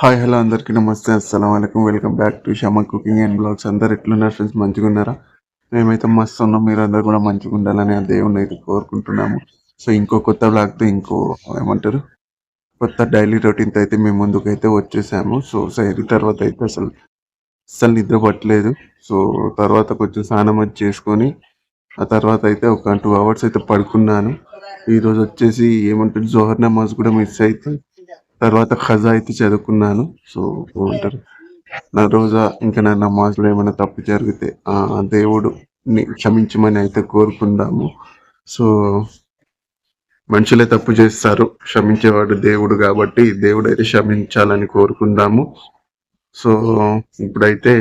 Hi hello అందరికీ నమస్తే అస్సలం అయికం welcome back to Shama cooking and blogs. అందరు ఎట్లున్నారు ఫ్రెండ్స్? మంచిగా ఉన్నారా మేమైతే మస్తు ఉన్నాం. మీరు అందరు కూడా మంచిగా ఉండాలని ఆ దేవుని అయితే కోరుకుంటున్నాము. సో ఇంకో కొత్త బ్లాగ్తో ఇంకో ఏమంటారు? కొత్త డైలీ రొటీన్తో అయితే మేము ముందుకు అయితే వచ్చేసాము. సో సైడ్ తర్వాత అయితే అసలు అసలు నిద్ర పట్టలేదు. సో తర్వాత కొంచెం స్నానం అది చేసుకొని ఆ తర్వాత అయితే ఒక టూ అవర్స్ అయితే పడుకున్నాను. ఈరోజు వచ్చేసి ఏమంటారు? జోహర్ నమాజ్ కూడా మిస్ అయితే. తర్వాత ఖజా అయితే చదువుకున్నాను. సో ఉంటారు నా రోజా ఇంకా నా నమాజ్లో ఏమైనా తప్పు జరిగితే ఆ దేవుడు క్షమించమని అయితే కోరుకుందాము. సో మనుషులే తప్పు చేస్తారు. క్షమించేవాడు దేవుడు కాబట్టి దేవుడు అయితే క్షమించాలని కోరుకుందాము. సో ఇప్పుడైతే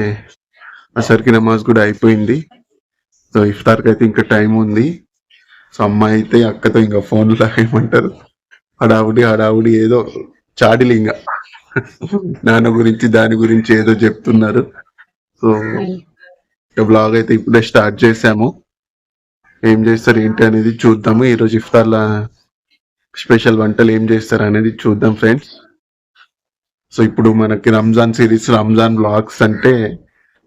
అసరికి నమాజ్ కూడా అయిపోయింది. సో ఇఫ్తార్కి అయితే ఇంకా టైం ఉంది. సో అమ్మాయి అయితే అక్కతో ఇంకా ఫోన్లో ఏమంటారు? హడావుడి హడావుడి ఏదో చాడిలింగ. నాన్న గురించి దాని గురించి ఏదో చెప్తున్నారు. సో ఇక బ్లాగ్ అయితే ఇప్పుడే స్టార్ట్ చేసాము. ఏం చేస్తారు ఏంటి అనేది చూద్దాము. ఈరోజు ఇఫ్తార్ల స్పెషల్ వంటలు ఏం చేస్తారు అనేది చూద్దాం ఫ్రెండ్స్ సో ఇప్పుడు మనకి రంజాన్ సిరీస్ రంజాన్ బ్లాగ్స్ అంటే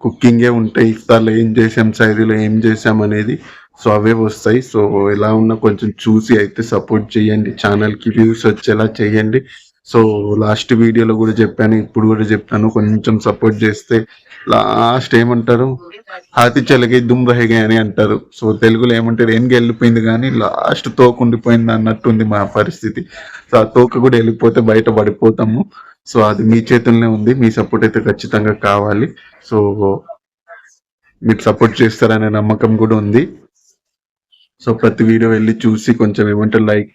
కుకింగే ఉంటాయి. ఇఫ్తార్లో ఏం చేసాం సైరీలో ఏం చేసాం అనేది సో అవే వస్తాయి. సో ఎలా ఉన్నా కొంచెం చూసి అయితే సపోర్ట్ చేయండి. ఛానల్కి వ్యూస్ వచ్చేలా చేయండి. సో లాస్ట్ వీడియోలో కూడా చెప్పాను ఇప్పుడు కూడా చెప్తాను కొంచెం సపోర్ట్ చేస్తే లాస్ట్ ఏమంటారు? హాతి చెలగి దుమ్ రహేగా అని అంటారు. సో తెలుగులో ఏమంటారు ఏం వెళ్ళిపోయింది కానీ లాస్ట్ తోక ఉండిపోయింది అన్నట్టుంది మా పరిస్థితి. సో ఆ తోక కూడా వెళ్ళిపోతే బయట పడిపోతాము. సో అది మీ చేతుల్లోనే ఉంది మీ సపోర్ట్ అయితే ఖచ్చితంగా కావాలి. సో మీరు సపోర్ట్ చేస్తారనే నమ్మకం కూడా ఉంది. సో ప్రతి వీడియో వెళ్ళి చూసి కొంచెం ఏమంటారు లైక్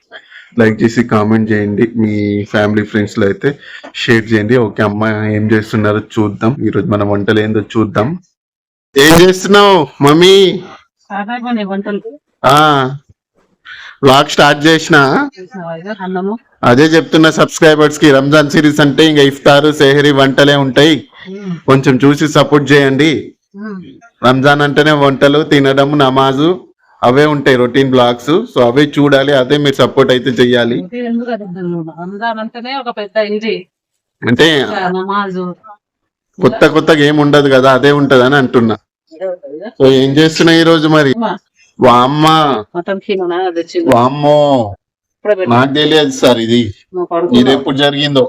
లైక్ చేసి కామెంట్ చేయండి. మీ ఫ్యామిలీ ఫ్రెండ్స్లో అయితే షేర్ చేయండి. ఓకే అమ్మ ఏం చేస్తున్నారో చూద్దాం. ఈరోజు మన వంటలు ఏందో చూద్దాం. ఏం చేస్తున్నావు మమ్మీ? బ్లాగ్ స్టార్ట్ చేసిన? అదే చెప్తున్న సబ్స్క్రైబర్స్కి. రంజాన్ సిరీస్ అంటే ఇంకా ఇఫ్తారు సెహరీ వంటలే ఉంటాయి. కొంచెం చూసి సపోర్ట్ చేయండి. రంజాన్ అంటేనే వంటలు తినడం నమాజు. అవే ఉంటాయి రొటీన్ బ్లాగ్స్. సో అవే చూడాలి అదే మీరు సపోర్ట్ అయితే చెయ్యాలి. అంటే కొత్త కొత్తగా ఏం ఉండదు కదా అదే ఉంటది అని అంటున్నా. సో ఏం చేస్తున్నా ఈ రోజు మరి? వామ్మ. నాకు తెలియదు సార్ ఇది. ఇది ఎప్పుడు జరిగిందో.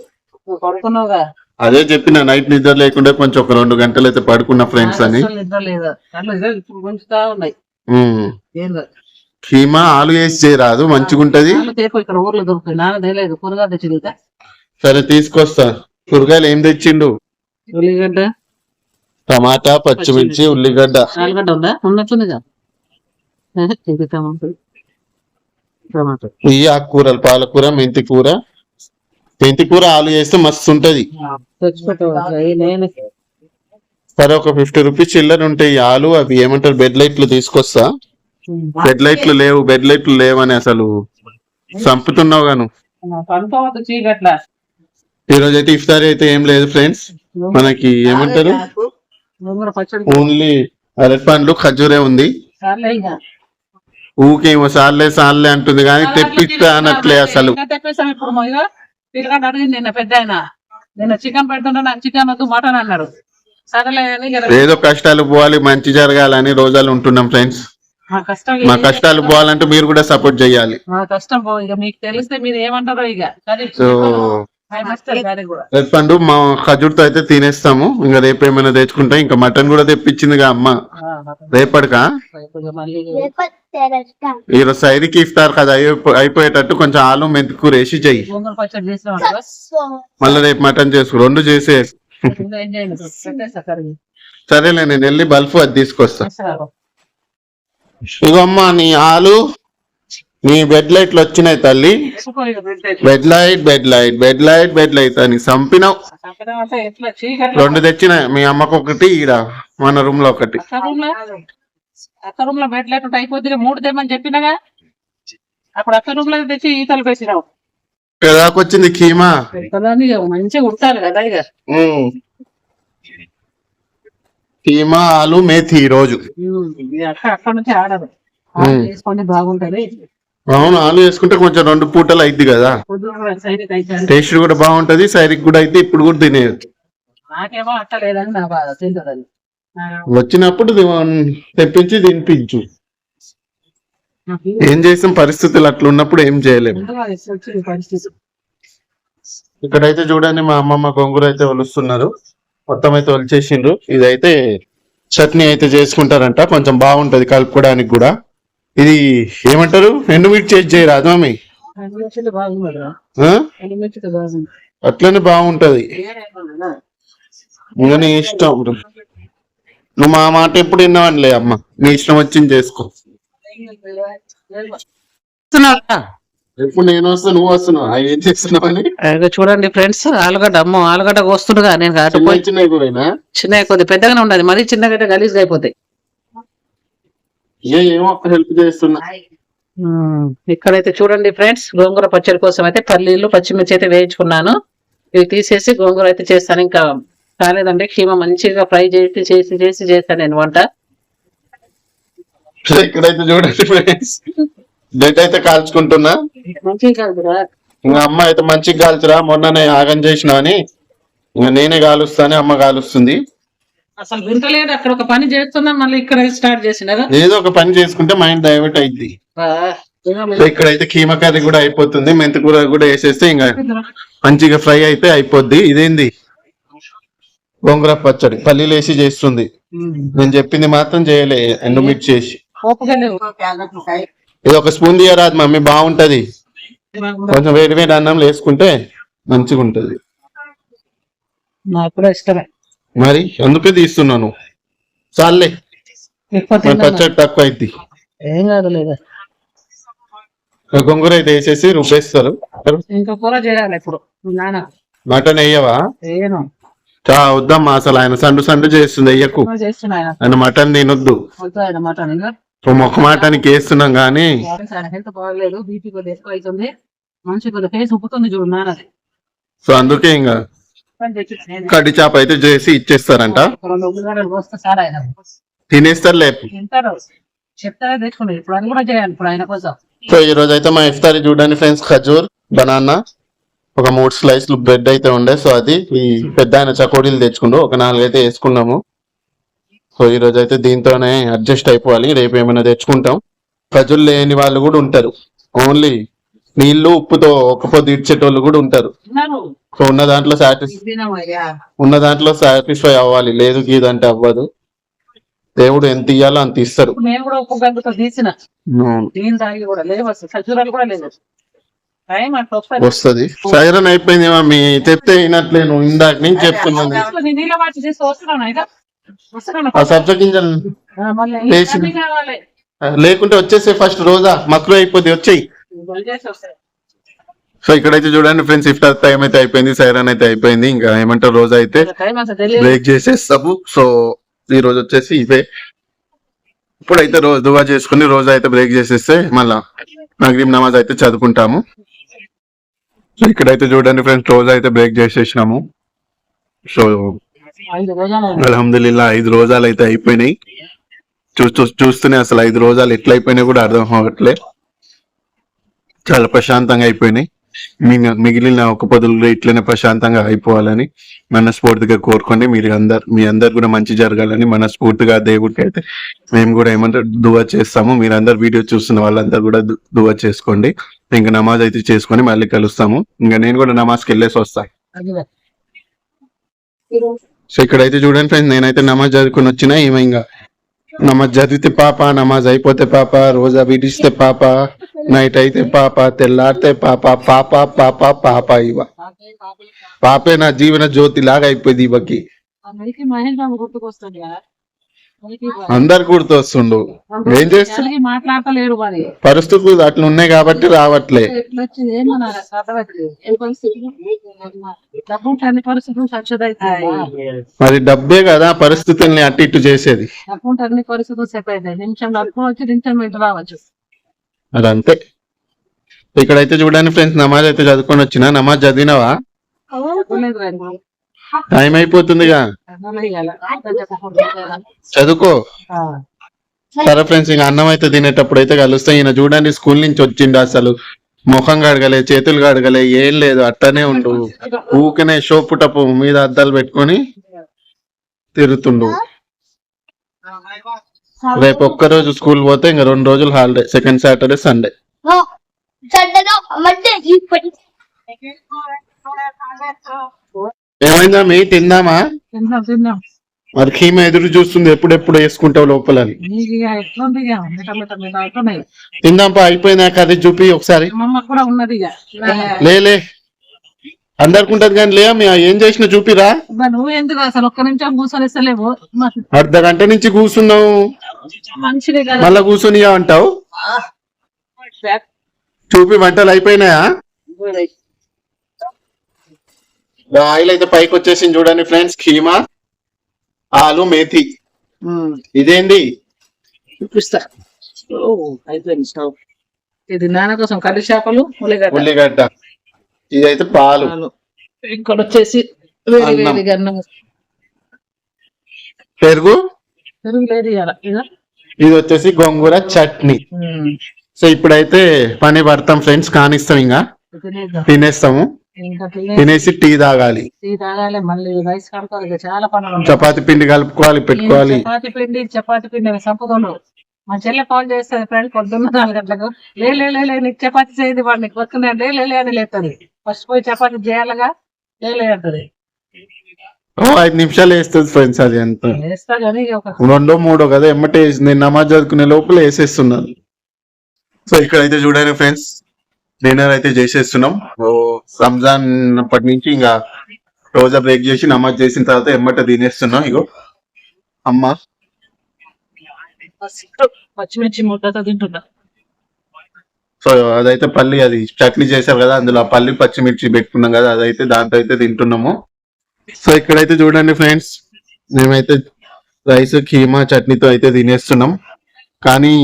అదే చెప్పిన నైట్ నిద్ర లేకుండా కొంచెం ఒక రెండు గంటలు అయితే పడుకున్న ఫ్రెండ్స్ అని. నిద్ర లేదా. ఇప్పుడు ఉన్నాయి. కీమా ఆలు వేసి చేయరాదు మంచిగా ఉంటది నాన్న తేపు ఇక్కడ ఊర్లో దొరుకుతాయి నాన్న తెలియదు కూరగా తెచ్చింది ఇంకా. సరే తీసుకొస్తా. కూరగాయలు ఏం తెచ్చిండు? ఉల్లిగడ్డ. టమాటా పచ్చిమిర్చి ఉల్లిగడ్డ. ఉందా? ఇది టమాటా. టమాటా. ఈ ఆకుకూరలు పాలకూర మెంతి కూర మెంతి కూర ఆలు వేస్తే మస్తు ఉంటది. సరే ఒక ఫిఫ్టీ రూపీస్ చిల్లర ఉంటాయి ఆలు అవి ఏమంటారు బెడ్ లైట్లు తీసుకొస్తా? బెడ్ లైట్లు లేవు బెడ్ లైట్లు లేవని అసలు చంపుతున్నావు గాను ఈ రోజు అయితే ఇఫ్తారీ అయితే ఏం లేదు ఫ్రెండ్స్. మనకి ఏమంటారు? ఓన్లీ అరటి పండ్లు ఖర్జూరే ఉంది. ఊకేమో సార్లే సార్లే అంటుంది కానీ తెప్పిస్తా అనట్లే అసలు. ఇప్పుడు నిన్న పెద్ద ఆయన. నిన్న చికెన్ పెడుతుంటే నాకు చికెన్ వద్దు మటన్ అన్నారు. ఏదో కష్టాలు పోవాలి మంచి జరగాలని రోజాలు ఉంటున్నాం ఫ్రెండ్స్. మా. కష్టాలు పోవాలంటే మీరు కూడా సపోర్ట్ చేయాలి. కష్టం ఇక మీకు తెలిస్తే మీరు ఏమంటారో ఇక. సో పండు మా ఖజూర్తో అయితే తినేస్తాము. ఇంకా రేపు ఏమైనా తెచ్చుకుంటాం ఇంకా మటన్ కూడా తెప్పించిందిగా అమ్మ. రేపటికా? ఈరోజు సైడ్కి ఇఫ్తార్ కదా అయిపో- అయిపోయేటట్టు కొంచెం ఆలు మెంతి కూర వేసి చెయ్యి. మళ్ళీ రేపు మటన్ చేసుకో రెండు చేసే సరేలే నేను వెళ్ళి బల్ఫ్ అది తీసుకొస్తా. చేస్తారు. ఇగో అమ్మా నీ ఆలు నీ బెడ్ లైట్లు వచ్చినాయి తల్లి. Bed light bed light bed light bed light అని చంపినావు రెండు తెచ్చిన మీ అమ్మకు ఒకటి ఈడ మన రూమ్లో ఒకటి. అక్క రూమ్లో? బెడ్ లైట్ అయిపోతుంది మూడు తెమ్మని చెప్పినగా? అప్పుడు అక్క రూమ్లో తెచ్చి ఈతలు వేసినావు ఎదాకొచ్చింది కీమా. మంచిగా ఉంటారు కదా ఇక. కీమా ఆలు మేథి ఈ రోజు. అక్కడ నుంచి ఆడరు బాగుంటది. అవును ఆలు వేసుకుంటే కొంచెం రెండు పూటలు అయింది కదా. టేస్ట్ కూడా బాగుంటది సైరికి కూడా అయితే ఇప్పుడు కూడా తినేయచ్చు. నాకేమో అట్ట లేదని నా బాధ తింటుందని. వచ్చినప్పుడు తెప్పించి తినిపించు. ఏం చేసాం? పరిస్థితులు అట్లా ఉన్నప్పుడు ఏం చేయలేము. ఇక్కడైతే చూడండి మా అమ్మమ్మ గొంగూర అయితే ఒలుస్తున్నారు. మొత్తం అయితే ఒలిచేసిండ్రు. ఇదైతే చట్నీ అయితే చేసుకుంటారంట. కొంచెం బాగుంటది కలుపుకోవడానికి కూడా. ఇది ఏమంటారు? ఎండుమిర్చి చేసి చేయరాదు మమ్మీ అట్లనే బాగుంటది. ఇంకా నీ ఇష్టం. నువ్వు మా మాట ఎప్పుడు విన్నావనిలే అమ్మ. నీ ఇష్టం వచ్చింది చేసుకో. ఎప్పుడు నేను వస్తా నువ్వు వస్తున్నావు? ఏం చేస్తున్నావని ఇక చూడండి ఫ్రెండ్స్ ఆలుగడ్డ అమ్మో ఆలుగడ్డ వస్తుండగా నేను అటు చిన్న కొద్ది పెద్దగానే ఉండదు మరీ చిన్నగా అయితే గలీజ్గా అయిపోతాయి. ఏ ఏమో హెల్ప్ చేస్తున్నా. ఉమ్, ఇక్కడైతే చూడండి ఫ్రెండ్స్ గోంగూర పచ్చడి కోసం అయితే పల్లీలు పచ్చిమిర్చి అయితే వేయించుకున్నాను. ఇవి తీసేసి గోంగూర అయితే చేస్తాను. ఇంకా కాలేదండి కీమ మంచిగా ఫ్రై చేసి చేసి చేసి చేస్తాను నేను వంట. ఇక్కడైతే చూడండి ఫ్రెండ్స్ డెట్ అయితే కాల్చుకుంటున్నా. ఇంకా అమ్మ అయితే మంచిగా కాల్చురా మొన్ననే ఆగం చేసిన అని. ఇంకా నేనే కాలుస్తానే అమ్మ కాలుస్తుంది. అసలు వింటలేదు అక్కడ ఒక పని చేస్తున్నా మళ్ళీ ఇక్కడ స్టార్ట్ చేసినారా? ఏదో ఒక పని చేసుకుంటే మైండ్ డైవర్ట్ అయింది సో ఇక్కడైతే కీమా కర్రీ కూడా అయిపోతుంది మెంతి కూర కూడా వేసేస్తే ఇంకా మంచిగా ఫ్రై అయితే అయిపోద్ది. ఇదేంది? గోంగూర పచ్చడి పల్లీలు వేసి చేస్తుంది. నేను చెప్పింది మాత్రం చేయలే ఎండుమిర్చి చేసి ఇది ఒక స్పూన్ తీయరాదు మమ్మీ బాగుంటది. కొంచెం వేడి వేడి అన్నం వేసుకుంటే మంచిగా ఉంటది. నాకు కూడా ఇష్టమే. మరి అందుకే తీస్తున్నాను చాలే. పచ్చడి తక్కువ అయింది ఏం కాదు లేదా? గొంగూర అయితే వేసేసి రుబ్బేస్తారు. ఇంకా కూర చేయాలి ఇప్పుడు. మటన్ వేయవా? ఏను చా వద్దమ్మా అసలు ఆయన సండు సండు చేస్తుంది చేస్తున్నా ఆయన మటన్ తినొద్దు. మటన్ మాటానికి వేస్తున్నాం కానీ హెల్త్ బాగలేదు బీపీ ఎక్కువ అవుతుంది. మనిషి ఫేస్ ఉప్పుతుంది చూడు సో అందుకే ఇంకా కడ్డి చేప అయితే చేసి ఇచ్చేస్తారంట. తినేస్తారు లేపు చెప్తారే తెచ్చుకున్నారు. ఇప్పుడు అది కూడా చేయాలి ఇప్పుడు ఆయన కోసం. సో ఈ రోజు అయితే మా ఇఫ్తారీ చూడండి ఫ్రెండ్స్ ఖజూర్ బనానా. ఒక మూడు స్లైస్లు బ్రెడ్ అయితే ఉండే. సో అది ఈ పెద్ద ఆయన చకోడీలు తెచ్చుకుండు. ఒక నాలుగు అయితే వేసుకున్నాము. సో ఈ రోజు అయితే దీంతోనే అడ్జస్ట్ అయిపోవాలి. రేపు ఏమైనా తెచ్చుకుంటాం. ఖజూర్ లేని వాళ్ళు కూడా ఉంటారు. ఓన్లీ నీళ్ళు ఉప్పుతో ఒక పొద్దు ఇడ్చేటోళ్ళు కూడా ఉంటారు. సో ఉన్న దాంట్లో సాటిస్ తినమయ్యా ఉన్న దాంట్లో సాటిస్ఫై అవ్వాలి. లేదు గీదంటే అవ్వదు. దేవుడు ఎంత ఇయ్యాలో అంత ఇస్తారు. నేను వస్తది. సైరన్ అయిపోయింది మమ్మీ చెప్తే వినట్లే నువ్వు ఇందాక నుంచి చెప్తున్నాను. ఆ సబ్జ గింజలు ఆ, మళ్ళీ లేచి- ఇవన్నీ కావాలి? ఆ, లేకుంటే వచ్చేసే ఫస్ట్ రోజా? మక్కువ అయిపోద్ది వచ్చేయి. సో ఇక్కడైతే చూడండి ఫ్రెండ్స్ ఇఫ్తార్ టైం అయితే అయిపోయింది సైరన్ అయితే అయిపోయింది ఇంకా ఏమంటారు రోజా అయితే? బ్రేక్ చేసేస్తాము. సో ఈ రోజు వచ్చేసి ఇవే. ఇప్పుడైతే రోజు దువా చేసుకుని రోజు అయితే బ్రేక్ చేసేస్తే మళ్ళా మగ్రీబ్ నమాజ్ అయితే చదువుకుంటాము. సో ఇక్కడైతే చూడండి ఫ్రెండ్స్ రోజు అయితే బ్రేక్ చేసేసినాము. సో అల్హమ్దుల్లా ఐదు రోజాలు అయితే అయిపోయినాయి. చూస్తూ చూస్తూనే అసలు ఐదు రోజాలు ఎట్లా అయిపోయినాయి కూడా అర్థం అవ్వట్లే. చాలా ప్రశాంతంగా అయిపోయినాయి. మిగ- మిగిలిన ఒక పొదులు ఇట్లనే ప్రశాంతంగా అయిపోవాలని మనస్ఫూర్తిగా కోరుకోండి మీరు అందరు మీ అందరు కూడా మంచి జరగాలని మనస్ఫూర్తిగా దేవుడికి అయితే మేము కూడా ఏమంటారు దువా చేస్తాము. మీరు అందరు వీడియో చూస్తున్న వాళ్ళందరూ కూడా దువా చేసుకోండి. ఇంకా నమాజ్ అయితే చేసుకొని మళ్ళీ కలుస్తాము. ఇంకా నేను కూడా నమాజ్కి వెళ్ళేసి వస్తాను. సో ఇక్కడైతే చూడండి ఫ్రెండ్స్ నేనైతే నమాజ్ చదువుకుని వచ్చిన ఈమె ఇంకా నమాజ్ చదివితే పాప నమాజ్ అయిపోతే పాప రోజా విడిస్తే పాప నైట్ అయితే పాప తెల్లారితే పాప పాప పాప పాప ఇవ. పాపే నా జీవన జ్యోతి లాగా అయిపోయింది ఇవకి. మహేష్ బాబు గుర్తుకొస్తుంది అందరు గుర్తొస్తుండు. ఏం చేస్తా అందరికీ మాట్లాడతలేరు మరి. పరిస్థితులు అట్లా ఉన్నాయి కాబట్టి రావట్లే. ఏ మరి డబ్బే కదా పరిస్థితుల్ని అటు ఇటు చేసేది. అన్ని పరిస్థితులు సెట్ అవుతాయి నిమిషం వచ్చి నిమిషం ఇటు రావచ్చు. అది అంతే ఇక్కడైతే చూడండి ఫ్రెండ్స్ నమాజ్ అయితే చదువుకొని వచ్చిన. నమాజ్ చదివినవా. టైం అయిపోతుందిగా. చదువుకో. ఆ. సరే ఫ్రెండ్స్ ఇంకా అన్నం అయితే తినేటప్పుడు అయితే కలుస్తాం. ఈయన చూడండి స్కూల్ నుంచి వచ్చిండు అసలు. ముఖం కడగలే చేతులు కడగలే ఏం లేదు అట్టనే ఉండు. ఊకనే షోపు టపు మీద అద్దాలు పెట్టుకొని తిరుగుతుండు. రేపు ఒక్క రోజు స్కూల్ పోతే ఇంకా రెండు రోజులు హాలిడే సెకండ్ సాటర్డే సండే. ఏమైందా? మీ తిందామా? తిన్నాం తిన్నాం మరి కీమ ఎదురు చూస్తుంది ఎప్పుడెప్పుడు వేసుకుంటావు లోపల తిందాంపా అయిపోయినాక అది చూపి ఒకసారి. లేలే అందరికి ఉంటది కానీ లే ఏం చేసిన చూపిరా. నువ్వు ఎందుకు అసలు ఒక్క నిమిషం కూర్చొని ఇస్తలేవు మాకు అర్ధ గంట నుంచి కూర్చున్నావు. కదా. మళ్ళా కూర్చొని అంటావు? చూపి వంటలు అయిపోయినాయా? ఆయిల్ అయితే పైకి వచ్చేసింది చూడండి ఫ్రెండ్స్ కీమా ఆలు మేతి. ఇదేంది? చూపిస్తా. అయిపోయింది స్టవ్. ఇది నాన్న కోసం కర్రీ చేపలు ఉల్లిగడ్డ. ఉల్లిగడ్డ. ఇదైతే పాలు. ఇక్కడ వచ్చేసి వేడి అన్నం. పెరుగు? పెరుగు లేదు ఇదా? వచ్చేసి గోంగూర చట్నీ. సో ఇప్పుడైతే పని పడతాం ఫ్రెండ్స్ కానిస్తాం ఇంకా. తినేస్తాము. తినేసి టీ తాగాలి. టీ తాగాలి మళ్ళీ రైస్ ఇక చాలా పనులు. చపాతి పిండి కలుపుకోవాలి పెట్టుకోవాలి. చపాతి పిండి చపాతి పిండి సంపదలు మా చెల్లె కాల్ చేస్తుంది ఫ్రెండ్ పొద్దున్న నాలుగు గంటలకు లే నీకు చపాతి చేయదు వాడు నీకు వస్తున్నాడు. లే అని లేస్తుంది ఫస్ట్ పోయి చపాతి చేయాలిగా? లే లే అంటది. ఐదు నిమిషాలు వేస్తుంది ఫ్రెండ్స్ అది ఎంత వేస్తా కానీ ఇక ఒక రెండో మూడో కదా ఎమ్మటే నేను నమాజ్ చదువుకునే లోపల వేసేస్తున్నాను సో ఇక్కడైతే చూడండి ఫ్రెండ్స్ డిన్నర్ అయితే చేసేస్తున్నాం రంజాన్ అప్పటి నుంచి ఇంకా రోజా బ్రేక్ చేసి నమాజ్ చేసిన తర్వాత ఎమ్మట తినేస్తున్నాం ఇగో. అమ్మ. పచ్చిమిర్చి ముద్దతో తింటున్నా. సో అదైతే పల్లి అది చట్నీ చేశారు కదా అందులో ఆ పల్లి పచ్చిమిర్చి పెట్టుకున్నాం కదా అదైతే దాంతో అయితే తింటున్నాము. సో ఇక్కడైతే చూడండి ఫ్రెండ్స్ మేమైతే రైస్ కీమా చట్నీతో అయితే తినేస్తున్నాం. కానీ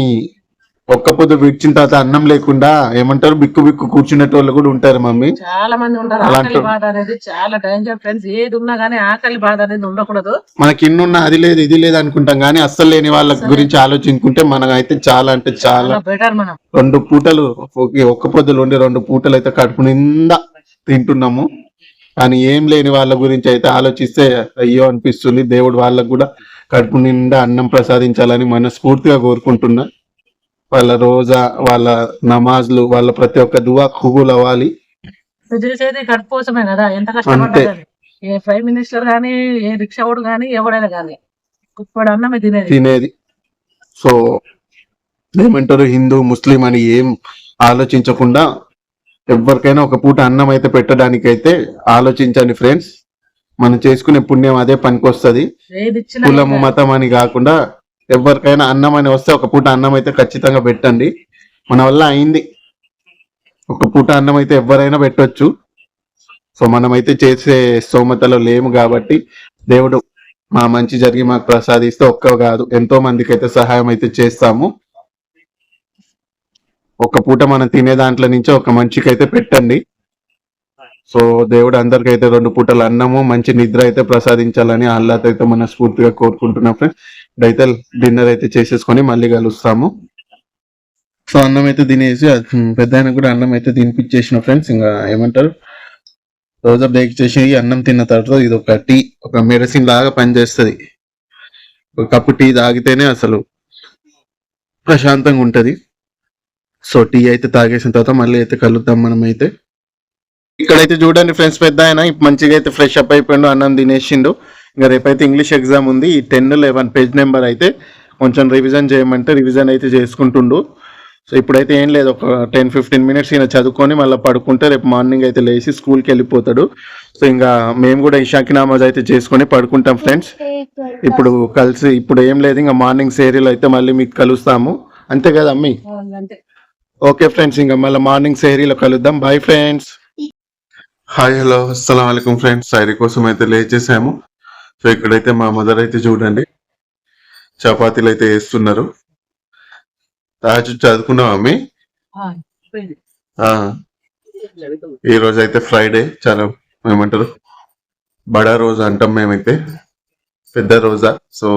ఒక్క పొద్దు విడిచిన తర్వాత అన్నం లేకుండా ఏమంటారు? బిక్కు బిక్కు కూర్చునేటోళ్ళు కూడా ఉంటారు మమ్మీ. చాలా మంది ఉంటారు. ఆకలి బాధ అనేది చాలా డేంజర్ ఫ్రెండ్స్ ఏది ఉన్నా కానీ ఆకలి బాధ అనేది ఉండకూడదు. మనకి ఇన్నున్న అది లేదు ఇది లేదు అనుకుంటాం కానీ అస్సలు లేని వాళ్ళ గురించి ఆలోచించుకుంటే మనకైతే చాలా అంటే చాలా బెటర్ మనం. రెండు పూటలు ఒకే ఒక్క పొద్దులు ఉండి రెండు పూటలు అయితే కడుపు నిండా తింటున్నాము. కానీ ఏం లేని వాళ్ళ గురించి అయితే ఆలోచిస్తే అయ్యో అనిపిస్తుంది. దేవుడు వాళ్ళకు కూడా కడుపు నిండా అన్నం ప్రసాదించాలని మనస్ఫూర్తిగా కోరుకుంటున్నా. వాళ్ళ రోజా వాళ్ళ నమాజ్లు వాళ్ళ ప్రతి ఒక్క దువా కుబుల్ అవ్వాలి. నువ్వు చేసేది కడుపు కోసమే కదా ఎంత కష్టపడ్డది ఏ ప్రైమ్ మినిస్టర్ గానీ ఏ గానీ ఎవడైనా గానీ ఇప్పుడు అన్నమే తినేది. తినేది. సో ఏమంటారు హిందూ ముస్లిం అని ఏం ఆలోచించకుండా ఎవరికైనా ఒక పూట అన్నం అయితే పెట్టడానికి అయితే ఆలోచించండి ఫ్రెండ్స్. మనం చేసుకునే పుణ్యం అదే పనికొస్తది. కులము మతం అని కాకుండా ఎవరికైనా అన్నం అని వస్తే ఒక పూట అన్నం అయితే ఖచ్చితంగా పెట్టండి. మన వల్ల అయింది. ఒక పూట అన్నం అయితే ఎవరైనా పెట్టవచ్చు సో మనమైతే చేసే స్తోమతలో లేము కాబట్టి దేవుడు మా మంచి జరిగి మాకు ప్రసాదిస్తే ఒక్క కాదు ఎంతో మందికి అయితే సహాయం అయితే చేస్తాము. ఒక పూట మనం తినే దాంట్లో నుంచి ఒక మనిషికి అయితే పెట్టండి. సో దేవుడు అందరికైతే రెండు పూటల అన్నము మంచి నిద్ర అయితే ప్రసాదించాలని ఆహ్లాద్ అయితే మనస్ఫూర్తిగా కోరుకుంటున్నాం ఫ్రెండ్స్ ఇప్పుడైతే డిన్నర్ అయితే చేసేసుకొని మళ్ళీ కలుస్తాము. సో అన్నం అయితే తినేసి పెద్ద ఆయన కూడా అన్నం అయితే తినిపించేసిన ఫ్రెండ్స్ ఇంకా ఏమంటారు? రోజా బ్రేక్ చేసి అన్నం తిన్న తర్వాత ఇది ఒక టీ ఒక మెడిసిన్ లాగా పనిచేస్తుంది. ఒక కప్పు టీ తాగితేనే అసలు ప్రశాంతంగా ఉంటుంది. సో టీ అయితే తాగేసిన తర్వాత మళ్ళీ అయితే కలుద్దాం మనం అయితే ఇక్కడైతే చూడండి ఫ్రెండ్స్ పెద్ద ఆయన మంచిగా అయితే ఫ్రెష్ అప్ అయిపోయిండు అన్నం తినేసిండు. ఇంకా రేపైతే ఇంగ్లీష్ ఎగ్జామ్ ఉంది ఈ టెన్ లెవెన్ పేజ్ నెంబర్ అయితే కొంచెం రివిజన్ చేయమంటే రివిజన్ అయితే చేసుకుంటుండు. సో ఇప్పుడైతే ఏం లేదు ఒక టెన్ ఫిఫ్టీన్ మినిట్స్ ఈయన చదువుకొని మళ్ళీ పడుకుంటే రేపు మార్నింగ్ అయితే లేచి స్కూల్కి వెళ్ళిపోతాడు. సో ఇంకా మేము కూడా ఇషాకి నామాజ్ అయితే చేసుకొని పడుకుంటాం ఫ్రెండ్స్. ఇప్పుడు కలిసి ఇప్పుడు ఏం లేదు ఇంకా మార్నింగ్ సేరీలో అయితే మళ్ళీ మీకు కలుస్తాము. అంతే కదా అమ్మి? ఓకే ఫ్రెండ్స్ ఇంకా మళ్ళీ మార్నింగ్ సేరీలో కలుద్దాం. బాయ్ ఫ్రెండ్స్ హాయ్ హలో అస్సలం అయికం ఫ్రెండ్స్ సైరీ కోసం అయితే లేచేసాము సో ఇక్కడైతే మా మదర్ అయితే చూడండి చపాతీలు అయితే వేస్తున్నారు తాజు చదువుకున్నావా అమ్మి ఈ రోజు అయితే ఫ్రైడే చాలా ఏమంటారు బడా రోజా అంటాం మేమైతే పెద్ద రోజా సో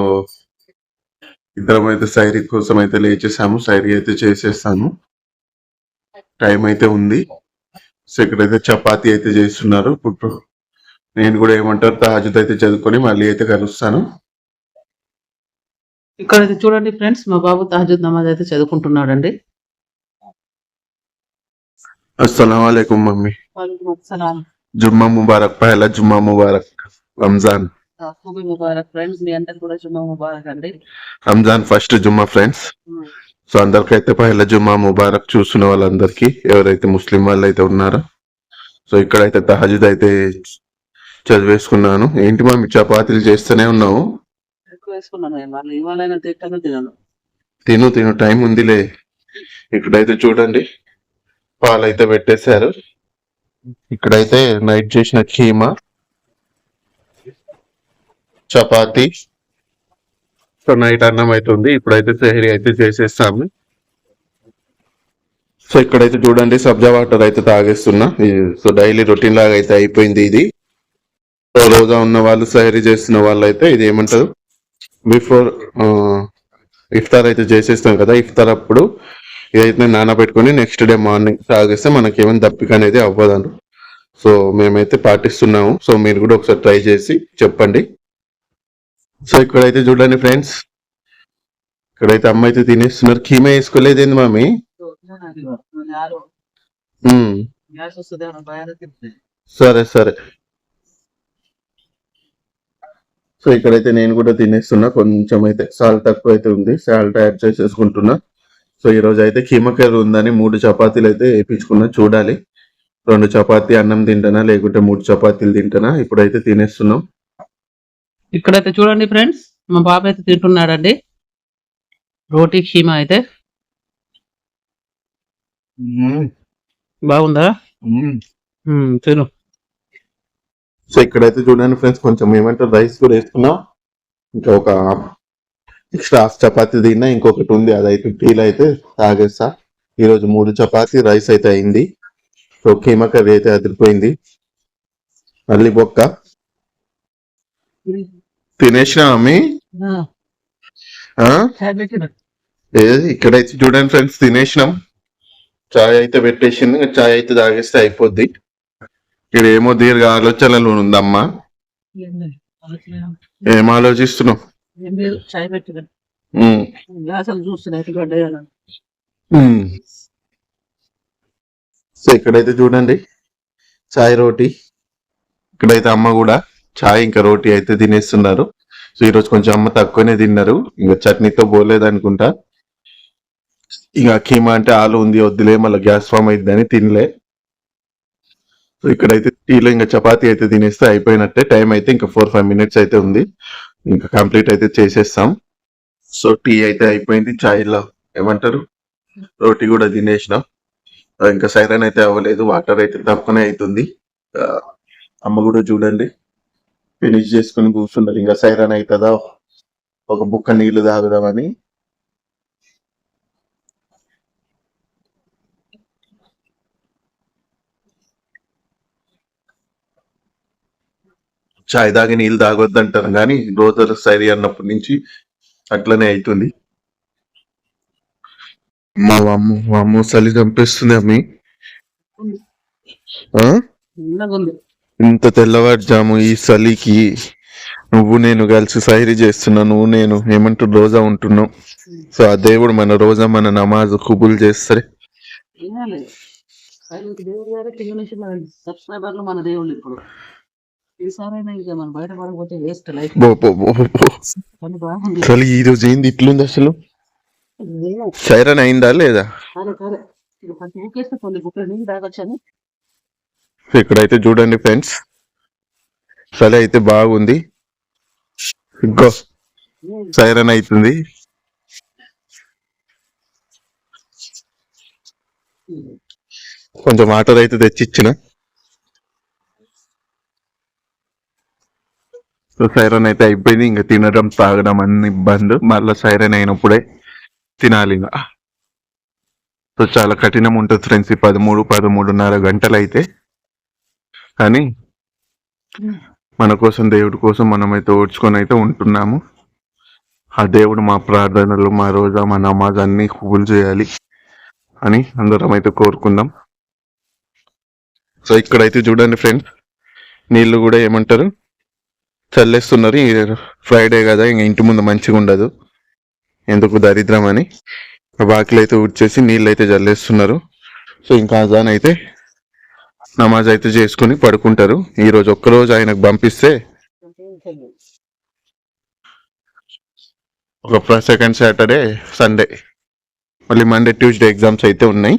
ఇద్దరం అయితే సైరీ కోసం అయితే లేచేసాము సైరీ అయితే చేసేస్తాను టైం అయితే ఉంది సో ఇక్కడైతే చపాతీ అయితే చేస్తున్నారు. ఇప్పుడు నేను కూడా ఏమంటారు తాజుద్ అయితే చదువుకొని మళ్ళీ అయితే కలుస్తాను. ఇక్కడ అయితే చూడండి ఫ్రెండ్స్ మా బాబు తహజుద్ నమాజ్ అయితే చదువుకుంటున్నాడండి. అస్సలం వాలేకుం మమ్మీ జుమ్మా ముబారక్ పహలా జుమ్మా ముబారక్ రంజాన్. ముబారక్ ఫ్రెండ్స్ మీ అందరికి కూడా శుభ ముబారక్ అండి. రంజాన్ ఫస్ట్ జుమ్మా ఫ్రెండ్స్. సో అందరికైతే పహలా జుమ్మా ముబారక్ చూస్తున్న వాళ్ళందరికీ ఎవరైతే ముస్లిం వాళ్ళు అయితే ఉన్నారో సో ఇక్కడైతే తహజుద్ అయితే చదివేసుకున్నాను. ఏంటి మమ్మీ చపాతీలు చేస్తూనే ఉన్నావు? తిను తిను టైం ఉందిలే. ఇక్కడైతే చూడండి పాలు అయితే పెట్టేశారు. ఇక్కడైతే నైట్ చేసిన కీమా చపాతి. సో నైట్ అన్నం అయితే ఉంది ఇప్పుడైతే సెహరీ అయితే చేసేస్తాము. సో ఇక్కడైతే చూడండి సబ్జా వాటర్ అయితే తాగేస్తున్నా. సో డైలీ రొటీన్ లాగా అయితే అయిపోయింది ఇది. సో రోజా ఉన్న వాళ్ళు సహరీ చేస్తున్న వాళ్ళు అయితే ఇది ఏమంటారు? బిఫోర్ ఇఫ్తార్ అయితే చేసేస్తాం కదా ఇఫ్తార్ అప్పుడు ఇదైతే నానబెట్టుకొని నెక్స్ట్ డే మార్నింగ్ తాగేస్తే మనకి ఏమైనా దప్పిక అనేది అవ్వదండి సో మేమైతే పాటిస్తున్నాము. సో మీరు కూడా ఒకసారి ట్రై చేసి చెప్పండి. సో ఇక్కడైతే చూడండి ఫ్రెండ్స్. ఇక్కడైతే అమ్మ అయితే తినేస్తున్నారు. కీమే వేసుకోలేదేంది మామి? సరే సరే. సో ఇక్కడైతే నేను కూడా తినేస్తున్నా. కొంచెం అయితే సాల్ట్ తక్కువ అయితే ఉంది. Salt add చేసేసుకుంటున్నా. సో ఈ రోజు అయితే కీమా ఉందని మూడు చపాతీలు అయితే వేయించుకున్నా చూడాలి. రెండు చపాతీ అన్నం తింటానా లేకుంటే మూడు చపాతీలు తింటానా ఇప్పుడైతే తినేస్తున్నాం. ఇక్కడైతే చూడండి ఫ్రెండ్స్ మా బాబు అయితే తింటున్నాడండి. రోటీ ఖీమా అయితే. బాగుందా? తిను. సో ఇక్కడైతే చూడండి ఫ్రెండ్స్ కొంచెం ఏమంటారు రైస్ కూడా వేసుకున్నాం. ఇంకా ఒక ఎక్స్ట్రా హాఫ్ చపాతీ తిన్నా ఇంకొకటి ఉంది అదైతే టీలో అయితే తాగేస్తా. ఈ రోజు మూడు చపాతీ రైస్ అయితే అయింది. సో కీమా కర్రీ అయితే అదిరిపోయింది. మళ్ళీ బొక్క. తినేసినా మమ్మీ ఆ? ఏ- ఇక్కడైతే చూడండి ఫ్రెండ్స్ తినేసినాం. చాయ్ అయితే పెట్టేసింది చాయ్ అయితే తాగేస్తే అయిపోద్ది. ఇక్కడ ఏమో దీర్ఘ ఆలోచనలు ఉందమ్మా. ఏం? ఆలోచిస్తున్నావు. సో ఇక్కడైతే చూడండి చాయ్ రోటీ. ఇక్కడైతే అమ్మ కూడా. చాయ్ ఇంకా రోటీ అయితే తినేస్తున్నారు. సో ఈరోజు కొంచెం అమ్మ తక్కువనే తిన్నారు. ఇంకా చట్నీతో పోలేదు అనుకుంటా. ఇంకా కీమా అంటే ఆలు ఉంది వద్దులే మళ్ళీ గ్యాస్ ఫామ్ అయిద్దని తినలే. సో ఇక్కడైతే టీలో ఇంకా చపాతీ అయితే తినేస్తే అయిపోయినట్టే. టైం అయితే ఇంకా ఫోర్ ఫైవ్ మినిట్స్ అయితే ఉంది. ఇంకా కంప్లీట్ అయితే చేసేస్తాం. సో టీ అయితే అయిపోయింది. చాయ్లో ఏమంటారు? రోటీ కూడా తినేసిన. ఇంకా సైరన్ అయితే అవ్వలేదు వాటర్ అయితే తక్కువనే అవుతుంది. అమ్మ కూడా చూడండి. ఫినిష్ చేసుకుని కూర్చున్నారు ఇంకా సైరన్ అవుతుందా ఒక బుక్క నీళ్ళు తాగుదామని. చాయ్ తాగి నీళ్ళు తాగొద్దు అంటారు కానీ రోజు సైరీ అన్నప్పటి నుంచి అట్లనే అవుతుంది మా అమ్మ మా అమ్మ చలి చంపేస్తుంది అమ్మి. ఇంత తెల్లవారుజాము ఈ చలికి నువ్వు నేను కలిసి సైరీ చేస్తున్నా నువ్వు నేను ఏమంటూ రోజా ఉంటున్నావు సో ఆ దేవుడు మన రోజా మన నమాజ్ కుబుల్ చేస్తారు. మన దేవుళ్ళు ఇప్పుడు. ఈ రోజు ఏంది? ఇట్లుంది అసలు? సైరన్ అయిందా లేదా? ఇక్కడైతే చూడండి ఫ్రెండ్స్. చలి అయితే బాగుంది. ఇంకో సైరన్ అవుతుంది. కొంచెం వాటర్ అయితే తెచ్చిచ్చిన. సో సైరన్ అయితే అయిపోయింది. ఇంకా తినడం తాగడం అన్ని బంద్. మళ్ళీ సైరన్ అయినప్పుడే తినాలి ఇంకా. సో చాలా కఠినం ఉంటుంది ఫ్రెండ్స్ ఈ పదమూడు పదమూడున్నర గంటలు అయితే కానీ మన కోసం దేవుడి కోసం మనం అయితే ఓడ్చుకొని అయితే ఉంటున్నాము. ఆ దేవుడు మా ప్రార్థనలు మా రోజా మా నమాజ్ అన్ని కబుల్ చేయాలి అని అందరం అయితే కోరుకుందాం. సో ఇక్కడైతే చూడండి ఫ్రెండ్స్ నీళ్ళు కూడా ఏమంటారు? చల్లేస్తున్నారు. ఈ ఫ్రైడే కదా ఇంక ఇంటి ముందు మంచిగా ఉండదు. ఎందుకు దరిద్రం అని. వాకిలు అయితే ఊడ్చేసి నీళ్ళు అయితే చల్లేస్తున్నారు. సో ఇంకా అజాన్ అయితే నమాజ్ అయితే చేసుకుని పడుకుంటారు. ఈ రోజు ఒక్కరోజు ఆయనకు పంపిస్తే ఒక సెకండ్ సాటర్డే సండే మళ్ళీ మండే ట్యూస్డే ఎగ్జామ్స్ అయితే ఉన్నాయి.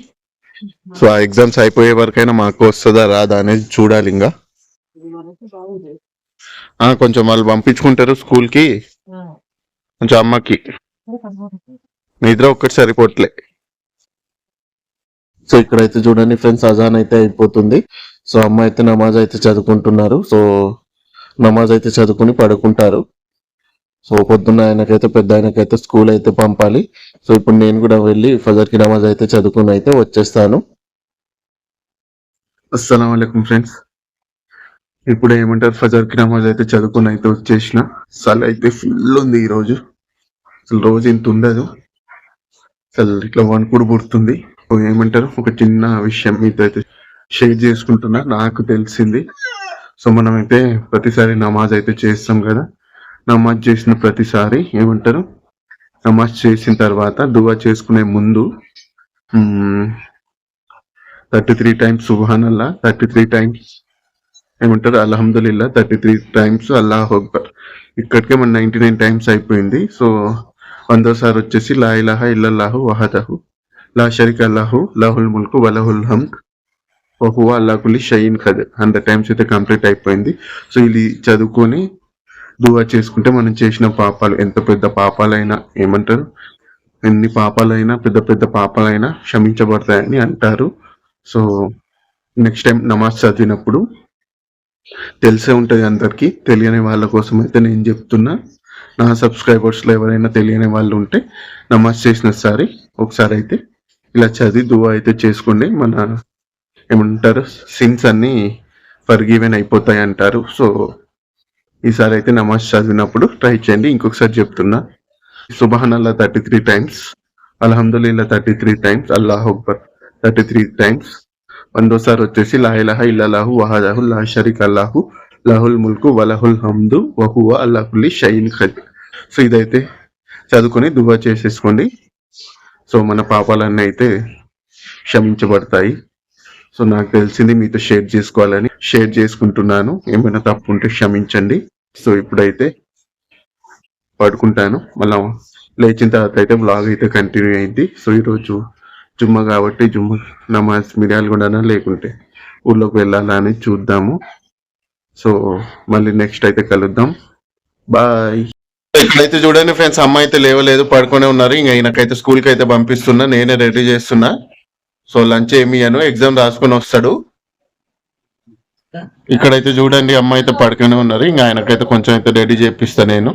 సో ఆ ఎగ్జామ్స్ అయిపోయే వరకైనా మాకు వస్తుందా రాదా అనేది చూడాలి ఇంకా. కొంచెం వాళ్ళు పంపించుకుంటారు స్కూల్కి కొంచెం అమ్మకి. నిద్ర ఒక్కటి సరిపోట్లే. సో ఇక్కడైతే చూడండి ఫ్రెండ్స్ అజాన్ అయితే అయిపోతుంది. సో అమ్మ అయితే నమాజ్ అయితే చదువుకుంటున్నారు. సో నమాజ్ అయితే చదువుకుని పడుకుంటారు. సో పొద్దున్న ఆయనకైతే పెద్ద ఆయనకైతే స్కూల్ అయితే పంపాలి. సో ఇప్పుడు నేను కూడా వెళ్ళి ఫజర్కి నమాజ్ అయితే చదువుకుని అయితే వచ్చేస్తాను. అస్సలం ఫ్రెండ్స్ ఇప్పుడు ఏమంటారు ఫజర్కి నమాజ్ అయితే చదువుకుని అయితే వచ్చేసిన. చలి అయితే ఫుల్ ఉంది ఈరోజు. అసలు రోజు ఇంత ఉండదు. అసలు ఇట్లా వణుకుడు పుడుతుంది. ఏమంటారు? ఒక చిన్న విషయం మీతో అయితే షేర్ చేసుకుంటున్నా. నాకు తెలిసింది. సో మనం అయితే ప్రతిసారి నమాజ్ అయితే చేస్తాం కదా. నమాజ్ చేసిన ప్రతిసారి ఏమంటారు? నమాజ్ చేసిన తర్వాత దువా చేసుకునే ముందు థర్టీ త్రీ టైమ్స్ సుబానల్లా థర్టీ త్రీ టైమ్స్ ఏమంటారు? అల్హమ్దుల్లా థర్టీ త్రీ టైమ్స్ అల్లాహ్ అక్బర్. ఇక్కడికే మన నైన్టీ నైన్ టైమ్స్ అయిపోయింది. సో వందోసారి వచ్చేసి లా ఇల్లల్లాహు వహదహు. లా షరిక లహు లహుల్ ముల్కు వలహుల్ హమ్ద్. వహువ అల్లా కులి షయీన్ ఖద్. హండ్రెడ్ టైమ్స్ అయితే కంప్లీట్ అయిపోయింది. సో ఇది చదువుకొని దువా చేసుకుంటే మనం చేసిన పాపాలు ఎంత పెద్ద పాపాలైనా ఏమంటారు? ఎన్ని పాపాలైనా పెద్ద పెద్ద పాపాలైనా క్షమించబడతాయని అంటారు. సో నెక్స్ట్ టైం నమాజ్ చదివినప్పుడు తెలిసే ఉంటుంది అందరికీ. తెలియని వాళ్ళ కోసం అయితే నేను చెప్తున్నా. నా సబ్స్క్రైబర్స్లో ఎవరైనా తెలియని వాళ్ళు ఉంటే నమాజ్ చేసిన సారి ఒకసారి అయితే ఇలా చదివి దువా అయితే చేసుకోండి. మన ఏమంటారు? సిన్స్ అన్ని ఫర్గివెన్ అయిపోతాయి అంటారు. సో ఈసారి అయితే నమాజ్ చదివినప్పుడు ట్రై చేయండి. ఇంకొకసారి చెప్తున్నా. సుబహాన్ అల్లా థర్టీ త్రీ టైమ్స్ అల్హమ్దుల్లా థర్టీ త్రీ టైమ్స్ అల్లాహ్ అక్బర్ థర్టీ త్రీ టైమ్స్ వందోసారి వచ్చేసి లా ఇల్లాహు ఇల్లల్లాహు లా షరీక్ అల్లాహు లహుల్ ముల్కు వలహుల్ హమ్దు వహువ అల్లాహుల్లి షైన్ ఖద్ సో ఇదైతే చదువుకొని దువా చేసేసుకోండి. సో మన పాపాలన్నీ అయితే క్షమించబడతాయి. సో నాకు తెలిసింది మీతో షేర్ చేసుకోవాలని షేర్ చేసుకుంటున్నాను. ఏమైనా తప్పు ఉంటే క్షమించండి. సో ఇప్పుడైతే పడుకుంటాను. మళ్ళా లేచిన తర్వాత అయితే బ్లాగ్ అయితే కంటిన్యూ అయింది. సో ఈరోజు జుమ్మ కాబట్టి జుమ్మ నమాజ్ మిరియాలు కూడా లేకుంటే ఊర్లోకి వెళ్ళాలా అని చూద్దాము. సో మళ్ళీ నెక్స్ట్ అయితే కలుద్దాం. బాయ్ ఇక్కడైతే చూడండి ఫ్రెండ్స్ అమ్మాయి అయితే లేవలేదు పడుకునే ఉన్నారు. ఇంకా ఈయనకైతే స్కూల్కి అయితే పంపిస్తున్నా నేనే రెడీ చేస్తున్నా. సో లంచ్ ఏమి ఇయ్యను ఎగ్జామ్ రాసుకొని వస్తాడు. ఇక్కడైతే చూడండి అమ్మ అయితే పడుకునే ఉన్నారు. ఇంకా ఆయనకైతే కొంచెం అయితే రెడీ చేపిస్తా నేను.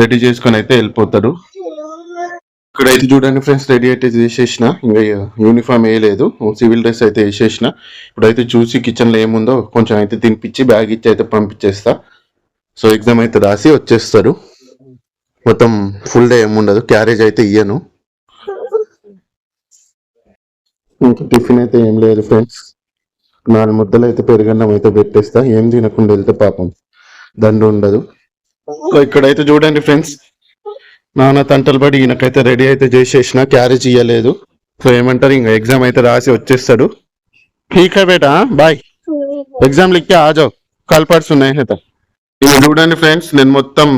రెడీ చేసుకుని అయితే వెళ్ళిపోతాడు. ఇక్కడైతే చూడండి ఫ్రెండ్స్ రెడీ అయితే చేసేసిన. ఇంకా యూనిఫామ్ వేయలేదు సివిల్ డ్రెస్ అయితే వేసేసిన. ఇప్పుడైతే చూసి కిచెన్లో ఏముందో కొంచెం అయితే తినిపించి బ్యాగ్ ఇచ్చి అయితే పంపించేస్తా. సో ఎగ్జామ్ అయితే రాసి వచ్చేస్తారు మొత్తం ఫుల్ డే ఏముండదు క్యారేజ్ అయితే ఇయ్యను. ఇంకా టిఫిన్ అయితే ఏం లేదు ఫ్రెండ్స్ నాలుగు ముద్దలు అయితే పెరుగన్నం అయితే పెట్టేస్తా. ఏం తినకుండా వెళ్తే పాపం దండు ఉండదు. ఇక్కడైతే చూడండి ఫ్రెండ్స్ నాన్న తంటలు పడి ఈయనకైతే రెడీ అయితే చేసేసిన. క్యారేజ్ ఇయ్యలేదు. సో ఏమంటారు? ఇంకా ఎగ్జామ్ అయితే రాసి వచ్చేస్తాడు. ఠీక్ బేటా బాయ్ ఎగ్జామ్ లిక్కే ఆజావ్. కల్పర్స్ ఉన్నాయి అయితే చూడండి ఫ్రెండ్స్ నేను మొత్తం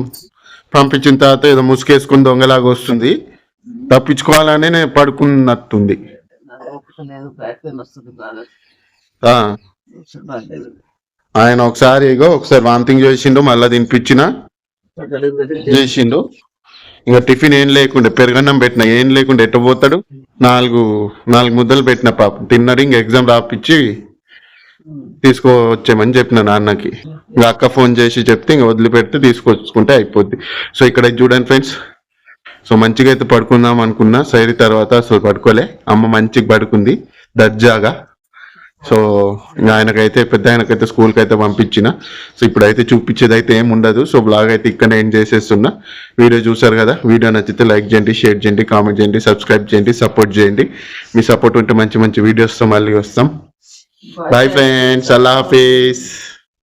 పంపించిన తర్వాత ఏదో ముసుకేసుకుని దొంగలాగా వస్తుంది. తప్పించుకోవాలని నేను పడుకున్నట్టుంది. ఆయన ఒకసారి ఇగో ఒకసారి వాంతింగ్ చేసిండు మళ్ళీ తినిపించిన. చేసిండు. ఇంకా టిఫిన్ ఏం లేకుండే పెరగన్నం పెట్టిన ఏం లేకుండా ఎట్టబోతాడు నాలుగు నాలుగు ముద్దలు పెట్టిన పాప. తిన్నాడు ఇంక ఎగ్జామ్ రాపిచ్చి తీసుకొచ్చామని చెప్పిన నాన్నకి. ఇంకా అక్క ఫోన్ చేసి చెప్తే ఇంకా వదిలిపెడితే తీసుకొచ్చుకుంటే అయిపోద్ది. సో ఇక్కడ చూడండి ఫ్రెండ్స్. సో మంచిగా అయితే పడుకుందాం అనుకున్నా. సైరి తర్వాత అసలు పడుకోలే. అమ్మ మంచిగా పడుకుంది. దర్జాగా. సో ఆయనకైతే పెద్ద ఆయనకైతే స్కూల్కి అయితే పంపించిన. సో ఇప్పుడైతే చూపించేది అయితే ఏం ఉండదు. సో బ్లాగ్ అయితే ఇక్కడ ఏం చేసేస్తున్నా. వీడియో చూసారు కదా? వీడియో నచ్చితే లైక్ చేయండి షేర్ చేయండి కామెంట్ చేయండి సబ్స్క్రైబ్ చేయండి సపోర్ట్ చేయండి. మీ సపోర్ట్ ఉంటే మంచి మంచి వీడియోస్తో మళ్ళీ వస్తాం. బాయ్ ఫ్రెండ్స్ అల్లా హాఫీస్